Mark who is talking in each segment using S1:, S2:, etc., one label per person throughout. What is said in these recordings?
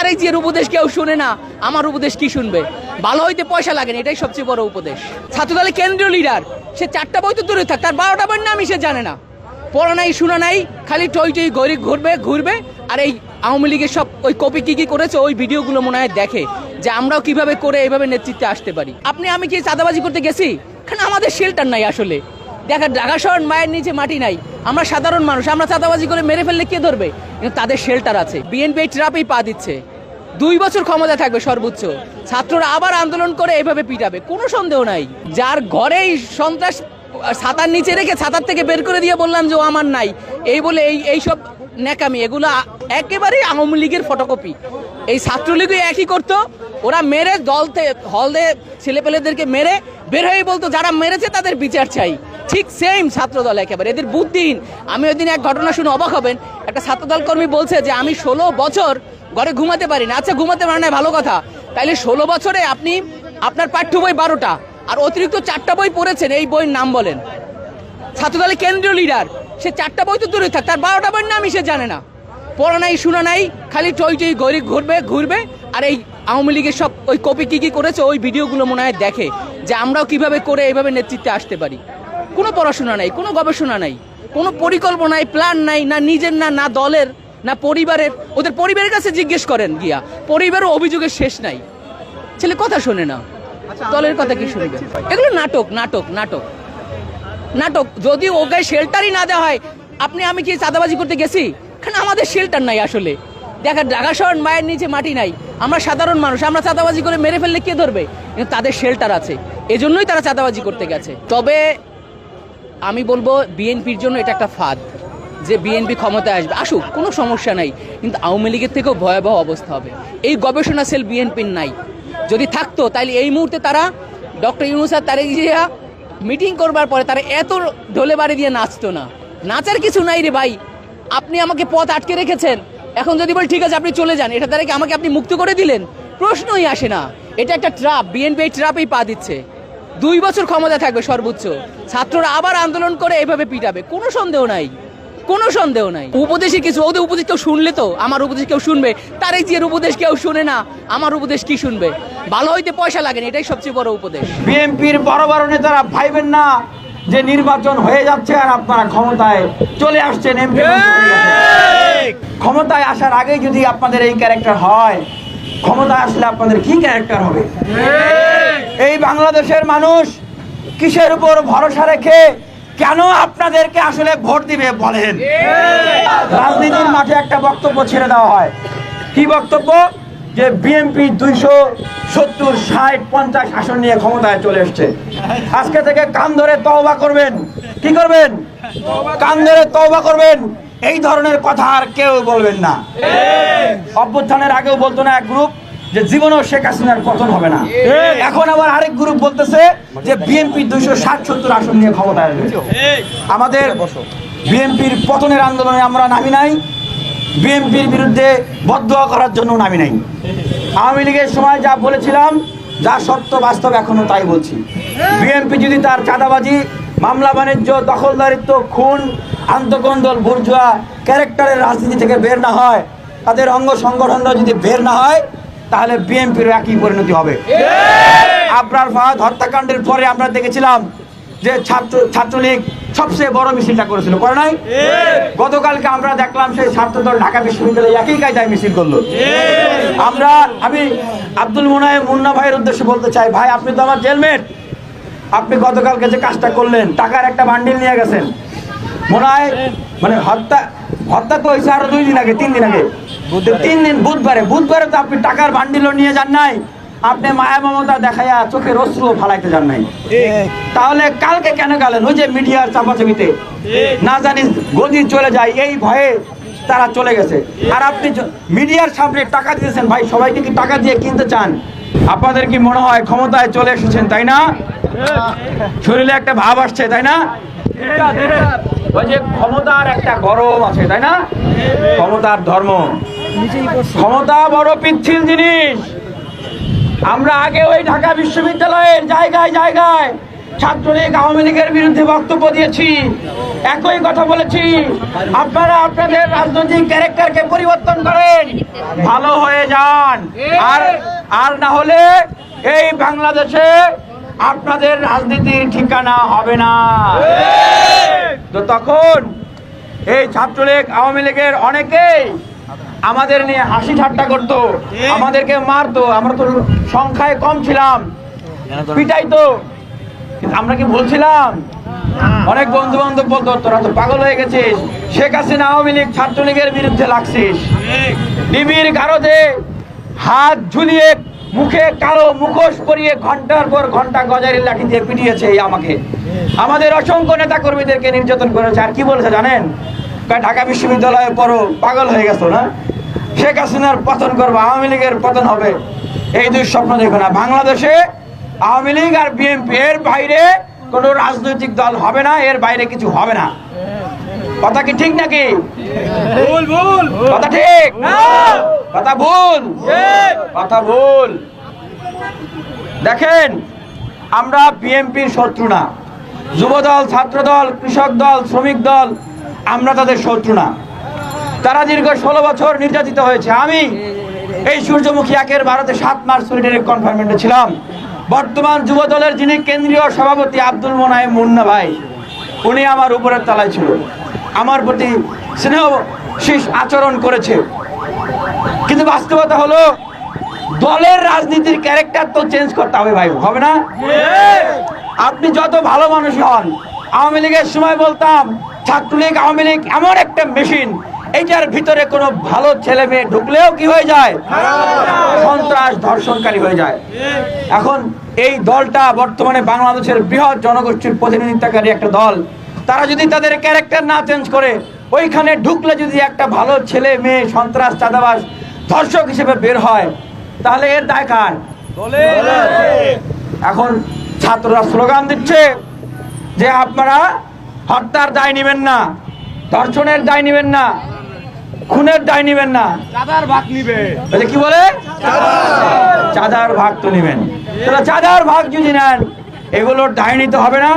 S1: তারেক জিয়ার উপদেশ কেউ শুনে না, আমার উপদেশ কি শুনবে? ভালো হইতে পয়সা লাগে না, এটাই সবচেয়ে বড় উপদেশ। ছাত্রদলের কেন্দ্রীয় লিডার সে চারটা বই তো দূরে থাক, তার বারোটা বই নামই সে জানে না। পড়া নাই, শোনা নাই, খালি টই টই গড়ি ঘুরবে ঘুরবে, আর এই আওয়ামী লীগের সব ওই কপি কি কি করেছে, ওই ভিডিওগুলো মনে হয় দেখে, যে আমরাও কীভাবে করে এইভাবে নেতৃত্বে আসতে পারি। আপনি, আমি কি চাঁদাবাজি করতে গেছি? কারণ আমাদের শেল্টার নাই আসলে? দেখা ঢাকা শহর মায়ের নিচে মাটি নাই। আমরা সাধারণ মানুষ, আমরা চাঁদাবাজি করে মেরে ফেললে কে ধরবে? কিন্তু তাদের শেল্টার আছে। বিএনপি এই ট্রাপেই পা দিচ্ছে। দুই বছর ক্ষমতা থাকবে সর্বোচ্চ। ছাত্ররা আবার আন্দোলন করে এভাবে পিটাবে। কোনো সন্দেহ নাই। যার ঘরেই সন্ত্রাস ছাতার নিচে রেখে ছাতার থেকে বের করে দিয়ে বললাম যে ও আমার নাই। এই বলে এই এইসব ন্যাকামি, এগুলো একেবারেই আওয়ামী লীগের ফটোকপি এই ছাত্রলীগও একই করতো। ওরা মেরে দলতে হলদে ছেলেপেলেদেরকে মেরে বের হয়ে বলতো, যারা মেরেছে তাদের বিচার চাই। ঠিক সেম ছাত্রদল একেবারে। এদের বুদ্ধিহীন। আমি ওই দিন এক ঘটনা শুনে অবাক হবেন। একটা ছাত্রদল কর্মী বলছে যে, আমি ষোলো বছর ঘরে ঘুমাতে পারি না। আচ্ছা ঘুমাতে পারেন না, ভালো কথা। তাইলে ষোলো বছরে আপনি আপনার পাঠ্য বই বারোটা, আর অতিরিক্ত চারটা বই পড়েছেন, এই বইয়ের নাম বলেন। ছাত্রদলের কেন্দ্রীয় লিডার সে চারটা বই তো দূরে থাক, তার বারোটা বইয়ের নামই সে জানে না। পড়া নাই, শোনা নাই, খালি টই টই গড়ি ঘুরবে ঘুরবে, আর এই আওয়ামী লীগের সব ওই কপি কি কি করেছে, ওই ভিডিওগুলো মনে হয় দেখে, যে আমরাও কীভাবে করে এইভাবে নেতৃত্বে আসতে পারি। কোনো পড়াশোনা নাই, কোনো গবেষণা নাই, কোনো পরিকল্পনায় প্ল্যান নাই, না নিজের, না না দলের। না পরিবারের ওদের পরিবারের কাছে জিজ্ঞেস করেন গিয়া। পরিবারও অভিযোগের শেষ নাই। ছেলে কথা শোনে না। দলের কথা কি শুনবে? এগুলো নাটক নাটক নাটক। নাটক যদি ওকে শেল্টারই না দেওয়া হয় আপনি আমি কি চাঁদাবাজি করতে গেছি? কারণ আমাদের শেল্টার নাই আসলে? দেখা ঢাকা শহর মায়ের নিচে মাটি নাই। আমরা সাধারণ মানুষ আমরা চাঁদাবাজি করে মেরে ফেললে কে ধরবে? কিন্তু তাদের শেল্টার আছে। এজন্যই তারা চাঁদাবাজি করতে গেছে। তবে আমি বলব বিএনপির জন্য এটা একটা ফাঁদ। যে বিএনপি ক্ষমতায় আসবে। আসুক, কোনো সমস্যা নাই, কিন্তু আওয়ামী লীগের থেকেও ভয়াবহ অবস্থা হবে। এই গবেষণা সেল বিএনপির নাই। যদি থাকতো তাহলে এই মুহূর্তে তারা ডক্টর ইউনুস আর তারেক জিয়া মিটিং করবার পরে তারা এত ঢোলে বাড়ি দিয়ে নাচতো না। নাচার কিছু নাই রে ভাই। আপনি আমাকে পথ আটকে রেখেছেন। এখন যদি বল, ঠিক আছে, আপনি চলে যান। এটা দ্বারা কি আমাকে আপনি মুক্ত করে দিলেন? প্রশ্নই আসে না। এটা একটা ট্রাপ। বিএনপি এই ট্রাপেই পা দিচ্ছে। দুই বছর ক্ষমতা থাকবে সর্বোচ্চ। ছাত্ররা আবার আন্দোলন করে এভাবে পিটাবে। কোনো সন্দেহ নাই। কোনো সন্দেহ নাই। উপদেশে কিছু ওদের উপদেশ কেউ শুনলে তো আমার উপদেশ কেউ শুনবে। তারেক জিয়ার উপদেশ কেউ শুনে না আমার উপদেশ কি শুনবে? ভালো হইতে পয়সা লাগে না এটাই সবচেয়ে বড় উপদেশ।
S2: বিএনপির বড় বড় নেতারা ভাইবেন না যে নির্বাচন হয়ে যাচ্ছে আর আপনারা ক্ষমতায় চলে আসছেন এমপি ক্ষমতায় আসার আগে যদি আপনাদের এই ক্যারেক্টার হয় ক্ষমতায় আসলে আপনাদের কি ক্যারেক্টার হবে? এই বাংলাদেশের মানুষ কিসের উপর ভরসা রেখে কেন আপনাদেরকে আসলে ভোট দিবে বলেন? রাজনীতির মাঠে একটা বক্তব্য ছেড়ে দেওয়া হয়। কি বক্তব্য? যে বিএনপি দুইশো সত্তর ষাট পঞ্চাশ আসন নিয়ে ক্ষমতায় চলে এসছে। আজকে থেকে কান ধরে তওবা করবেন। কি করবেন? কান ধরে তওবা করবেন। এই ধরনের কথা আর কেউ বলবেন না। অভ্যুত্থানের আগেও বলতো না এক গ্রুপ যে জীবনেও শেখ হাসিনার পতন হবে না। এখন আবার আরেক গ্রুপ বলতেছে যে বিএনপি দুইশো ষাট সত্তর আসন নিয়ে ক্ষমতায় আসবে। আমাদের বিএনপির পতনের আন্দোলনে আমরা নামি নাই। বিএনপির বিরুদ্ধে বদয়া করার জন্য নামি নাই। আওয়ামী লীগের সময় যা বলেছিলাম যা সত্য বাস্তব এখনও তাই বলছি। বিএনপি যদি তার চাঁদাবাজি মামলা বাণিজ্য দখলদারিত্ব খুন আন্তকন্দল বুর্জুয়া ক্যারেক্টারের রাজনীতি থেকে বের না হয় তাদের অঙ্গ সংগঠনরা যদি বের না হয় তাহলে বিএনপির একই পরিণতি হবে। আবরার ফাহাদ হত্যাকাণ্ডের পরে আমরা দেখেছিলাম যে ছাত্র ছাত্রলীগ সবচেয়ে বড় মিছিলটা করেছিল করে নাই? গতকালকে আমরা দেখলাম সেই ছাত্রদল ঢাকা বিশ্ববিদ্যালয়ে একই কায়দায় মিছিল করল। আমরা আমি আব্দুল মুনায় মুন্না ভাইয়ের উদ্দেশ্যে বলতে চাই ভাই আপনি তো আমার জেলমেট। আপনি গতকালকে যে কাজটা করলেন টাকার একটা বান্ডিল নিয়ে গেছেন। মনে হয় মানে হত্যা হত্যা তো হয়েছে আরও দুই দিন আগে তিন দিন আগে। তিন দিন বুধবারে বুধবারে তো আপনি টাকার বান্ডিলও নিয়ে যান নাই আপনি মায়া মমতা দেখাইয়া চোখের অশ্রুও ফালাইতে যান নাই। তাহলে কালকে কেন গেলেন? ওই যে মিডিয়ার চাপাচাপিতে। না জানি গদি চলে যায় এই ভয়ে তারা চলে গেছে। আর আপনি মিডিয়ার সামনে টাকা দিয়েছেন ভাই সবাইকে কি টাকা দিয়ে কিনতে চান? আপনাদের কি মনে হয় ক্ষমতায় চলে এসেছেন তাই না? শরীরে একটা ভাব আসছে তাই না? ওই যে ক্ষমতার একটা গরম আছে তাই না? ক্ষমতার ধর্ম। ক্ষমতা বড় পিচ্ছিল জিনিস। আমরা আগে ওই ঢাকা বিশ্ববিদ্যালয়ের জায়গায় জায়গায় ছাত্রলীগ আওয়ামী লীগের বিরুদ্ধে বক্তব্য দিয়েছি। একই কথা বলেছি। আপনারা আপনাদের রাজনৈতিক ক্যারেক্টারকে পরিবর্তন করেন। ভালো হয়ে যান। আর আর না হলে এই বাংলাদেশে আপনাদের রাজনীতির ঠিকানা হবে না। তো তখন এই ছাত্রলীগ আওয়ামী লীগের অনেকেই আমাদের নিয়ে হাসি ঠাট্টা করতো, আমাদেরকে মারতো, আমরা তো সংখ্যায় কম ছিলাম, পিটাইতো। আমরা কি বলছিলাম অনেক বন্ধু বান্ধব বলতো, তোরা তো পাগল হয়ে গেছিস। শেখ হাসিনা আওয়ামী লীগ ছাত্রলীগের বিরুদ্ধে লাগছিস। ডিবির গারদে হাত ঝুলিয়ে মুখে কালো মুখোশ পরিয়ে ঘণ্টার পর ঘণ্টা গজারি লাঠি দিয়ে পিটিয়েছে আমাকে। আমাদের অসংখ্য নেতা কর্মীদেরকে নির্যাতন করেছে। আর কি বলেছে জানেন? ঢাকা বিশ্ববিদ্যালয়ে পড়ো, পাগল হয়ে গেছো, না? শেখ হাসিনার পতন করব আওয়ামী লীগের পতন হবে। এই দুঃস্বপ্ন দেখো না। বাংলাদেশে আওয়ামী লীগ আর বিএনপি এর বাইরে কোনো রাজনৈতিক দল হবে না এর বাইরে কিছু হবে না। কথা কি ঠিক নাকি?
S3: ভুল ভুল।
S2: কথা ঠিক? কথা ভুল? কথা ভুল। দেখেন আমরা বিএনপির শত্রু না। যুবদল ছাত্রদল কৃষক দল শ্রমিক দল আমরা তাদের শত্রু না। তারা দীর্ঘ ষোলো বছর নির্যাতিত হয়েছে। আমি এই সূর্যমুখী একের ভারতে সাত মার্চ সলিডারি কনফার্মেন্টে ছিলাম। বর্তমান যুব দলের যিনি কেন্দ্রীয় সভাপতি আব্দুল মোনায়েম মুন্না ভাই উনি আমার উপরের তালায় ছিল। আমার প্রতি স্নেহ শীষ আচরণ করেছে। কিন্তু বাস্তবতা হলো দলের রাজনীতির ক্যারেক্টার তো চেঞ্জ করতে হবে ভাই হবে না? আপনি যত ভালো মানুষ হন আওয়ামী লীগের সময় বলতাম ছাত্রলীগ আওয়ামী লীগ এমন একটা মেশিন এইটার ভিতরে কোনো ভালো ছেলে মেয়ে ঢুকলেও কি হয়ে যায়? সন্ত্রাস ধর্ষণকারী হয়ে যায়। এখন এই দলটা বর্তমানে বাংলাদেশের বৃহৎ জনগোষ্ঠীর প্রতিনিধিত্বকারী একটা দল। তারা যদি তাদের ক্যারেক্টার না চেঞ্জ করে ওইখানে ঢুকলে যদি একটা ভালো ছেলে মেয়ে সন্ত্রাস চাঁদাবাস ধর্ষক হিসেবে বের হয় তাহলে এর দায় কার? এখন ছাত্ররা স্লোগান দিচ্ছে যে আপনারা হত্যার দায় নেবেন না ধর্ষণের দায় নেবেন না খুনের দায় নেবেন না।
S3: চাঁদার ভাগ নিবে।
S2: বলে কি বলে? চাঁদার। ভাগ তো নেবেন। তাহলে চাঁদার ভাগ যদি নেন এগুলোর দায় নিতে হবে না?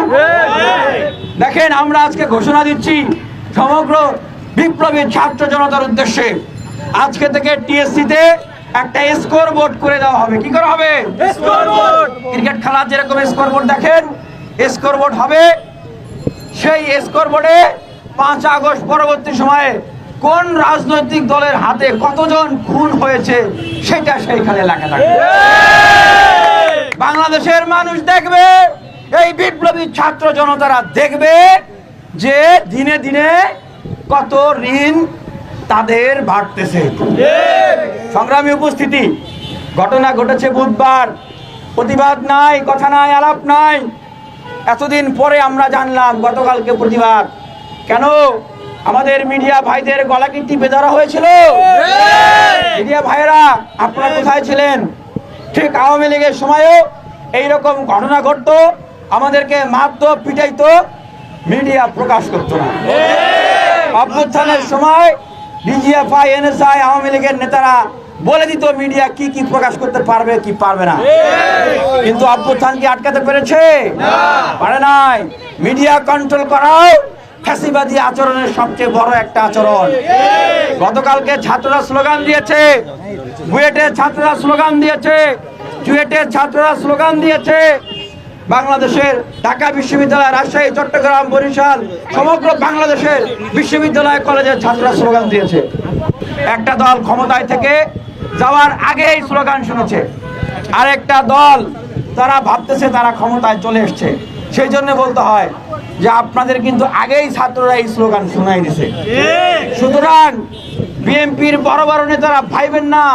S2: দেখেন আমরা আজকে ঘোষণা দিচ্ছি সমগ্র বিপ্লবী ছাত্র জনতার উদ্দেশ্যে। আজকে থেকে টিএসসি তে একটা স্কোর বোর্ড করে দেওয়া হবে। কি করা হবে? ক্রিকেট খেলার যেরকম স্কোর বোর্ড দেখেন স্কোর বোর্ড হবে সেই স্কোর বোর্ডে পাঁচ আগস্ট পরবর্তী সময়ে কোন রাজনৈতিক দলের হাতে কতজন খুন হয়েছে সেটা সেইখানে লেখা থাকবে বাংলাদেশের মানুষ দেখবে, এই বিপ্লবী ছাত্র জনতারা দেখবে যে দিনে দিনে কত ঋণ তাদের বাড়তেছে। সংগ্রামী উপস্থিতি, ঘটনা ঘটেছে বুধবার। প্রতিবাদ নাই, কথা নাই, আলাপ নাই। এতদিন পরে আমরা জানলাম গতকালকে প্রতিবাদ কেন? আমাদের মিডিয়া ভাইদের গলা কি টিপে ধরা হয়েছিল? মিডিয়া ভাইরা আপনারা কোথায় ছিলেন? ঠিক আওয়ামী লীগের সময়ও এইরকম ঘটনা ঘটতো আমাদেরকে মারতো পিটাইতো মিডিয়া প্রকাশ করতো না। অভ্যুত্থানের সময় ডিজিএফআই এনএসআই আওয়ামী লীগের নেতারা বলে দিত মিডিয়া কি কি প্রকাশ করতে পারবে কি পারবে না। কিন্তু অভ্যুত্থান কি আটকাতে পেরেছে? পারে নাই। মিডিয়া কন্ট্রোল করাও ফ্যাসিবাদী আচরণের সবচেয়ে বড় একটা আচরণ। গতকালকে ছাত্ররা স্লোগান দিয়েছে। বুয়েটের ছাত্ররা স্লোগান দিয়েছে। চুয়েটের ছাত্ররা স্লোগান দিয়েছে। বাংলাদেশের ঢাকা বিশ্ববিদ্যালয় রাজশাহী চট্টগ্রাম বরিশাল সমগ্র বাংলাদেশের বিশ্ববিদ্যালয় কলেজের ছাত্ররা স্লোগান দিয়েছে। একটা দল ক্ষমতায় থেকে যাওয়ার আগেই স্লোগান শুনেছে। আরেকটা দল তারা ভাবতেছে তারা ক্ষমতায় চলে এসছে। সেই জন্য বলতে হয় যে আপনাদের কিন্তু আগেই ছাত্ররা এই স্লোগান শোনাই দিছে। সুতরাং বিএনপির বড় বড় নেতারা ভাইবেন না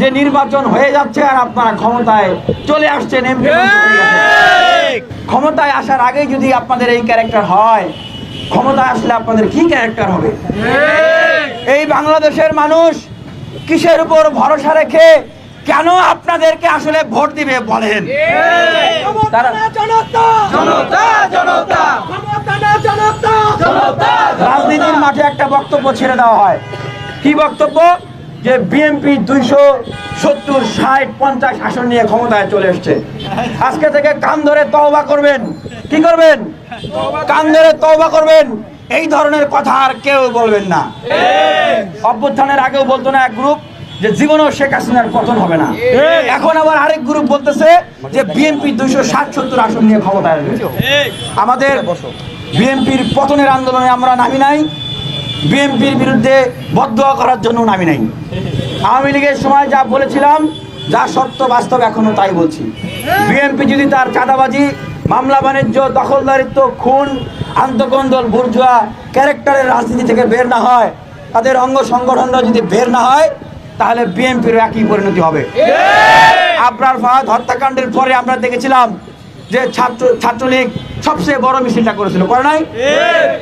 S2: যে নির্বাচন হয়ে যাচ্ছে আর আপনারা ক্ষমতায় চলে আসছেন, এমপি ক্ষমতায় আসার আগেই যদি আপনাদের এই ক্যারেক্টার হয়, ক্ষমতায় আসলে আপনাদের কি ক্যারেক্টার হবে? এই বাংলাদেশের মানুষ কিসের উপর ভরসা রেখে কেন আপনাদেরকে আসলে ভোট দিবে বলেন? রাজনীতির মাঠে একটা বক্তব্য ছেড়ে দেওয়া হয়। কি বক্তব্য? যে বিএনপি দুইশো সত্তর ষাট পঞ্চাশ আসন নিয়ে ক্ষমতায় চলে এসছে। আজকে থেকে কান ধরে তওবা করবেন। কি করবেন? কান ধরে তওবা করবেন। এই ধরনের কথা আর কেউ বলবেন না। অভ্যুত্থানের আগেও বলতো না এক গ্রুপ যে জীবনেও শেখ হাসিনার পতন হবে না। এখন আবার আরেক গ্রুপ বলতেছে যে বিএনপি দুইশো ষাট সত্তর আসন নিয়ে ক্ষমতায় আসবে। আমাদের বিএনপির পতনের আন্দোলনে আমরা নামি নাই। বিএনপির বিরুদ্ধে বদয়া করার জন্য নামি নাই। আওয়ামী লীগের সময় যা বলেছিলাম যা সত্য বাস্তব এখনও তাই বলছি। বিএনপি যদি তার চাঁদাবাজি মামলা বাণিজ্য, দখলদারিত্ব, খুন, আন্তকন্দল, বুর্জুয়া, ক্যারেক্টারের রাজনীতি থেকে বের না হয়। তাদের অঙ্গ সংগঠনরা যদি বের না হয়, তাহলে বিএনপির একই পরিণতি হবে। আবরার ফাহাদ হত্যাকাণ্ডের পরে আমরা দেখেছিলাম যে ছাত্র ছাত্রলীগ সবচেয়ে বড় মিছিলটা করেছিল, করে নাই?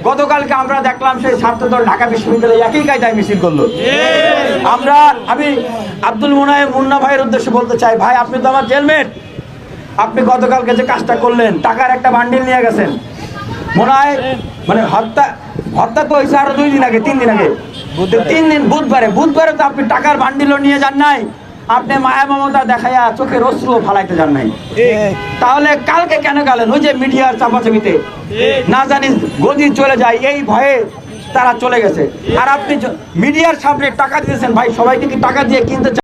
S2: গতকালকে আমরা দেখলাম সেই ছাত্রদল ঢাকা বিশ্ববিদ্যালয়ে একই কায়দায় মিছিল করল। আমরা আমি আব্দুল মুনায় মুন্না ভাইয়ের উদ্দেশ্যে বলতে চাই, ভাই, আপনি তো আমার জেলমেট। আপনি গতকালকে যে কাজটা করলেন টাকার একটা বান্ডিল নিয়ে গেছেন। মনে হয় মানে হত্যা হত্যা তো হয়েছে আরও দুই দিন আগে তিন দিন আগে। তিন দিন বুধবারে বুধবারে তো আপনি টাকার বান্ডিলও নিয়ে যান নাই। আপনি মায়া মমতা দেখাইয়া চোখের অশ্রু ফালাইতে যান নাই। তাহলে কালকে কেন গেলেন? ওই যে মিডিয়ার চাপাচাপিতে। না জানি গদি চলে যায় এই ভয়ে তারা চলে গেছে। আর আপনি মিডিয়ার সামনে টাকা দিয়েছেন ভাই সবাইকে কি টাকা দিয়ে কিনতে চান?